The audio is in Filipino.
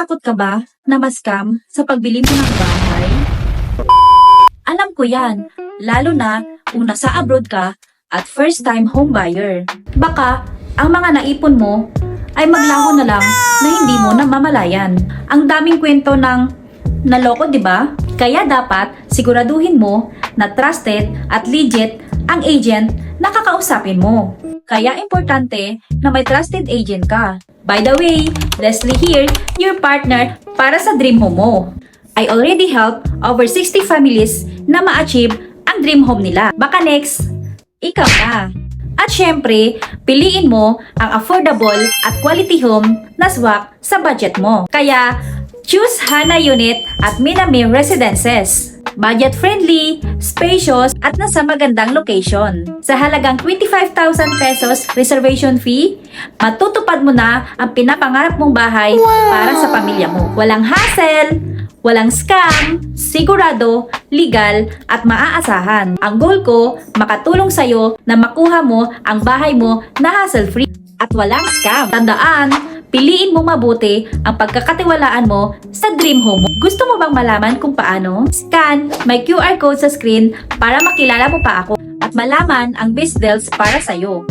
Natatakot ka ba na ma-scam sa pagbili mo ng bahay? Alam ko yan, lalo na kung nasa abroad ka at first time home buyer. Baka ang mga naipon mo ay maglaho na lang na hindi mo namamalayan. Ang daming kwento ng naloko, di ba? Kaya dapat siguraduhin mo na trusted at legit ang agent na kakausapin mo. Kaya importante na may trusted agent ka. By the way, Leslie here, your partner para sa dream home mo. I already helped over 60 families na ma-achieve ang dream home nila. Baka next, ikaw na. At syempre, piliin mo ang affordable at quality home na swak sa budget mo. Kaya, choose Hana Unit at Minami Residences. Budget friendly, spacious at nasa magandang location. Sa halagang 25,000 pesos reservation fee, matutupad mo na ang pinapangarap mong bahay para sa pamilya mo. Walang hassle, walang scam, sigurado, legal at maaasahan. Ang goal ko, makatulong sa'yo na makuha mo ang bahay mo na hassle-free at walang scam. Tandaan, piliin mo mabuti ang pagkakatiwalaan mo sa dream home. Gusto mo bang malaman kung paano? Scan may QR code sa screen para makilala mo pa ako at malaman ang best deals para sa'yo.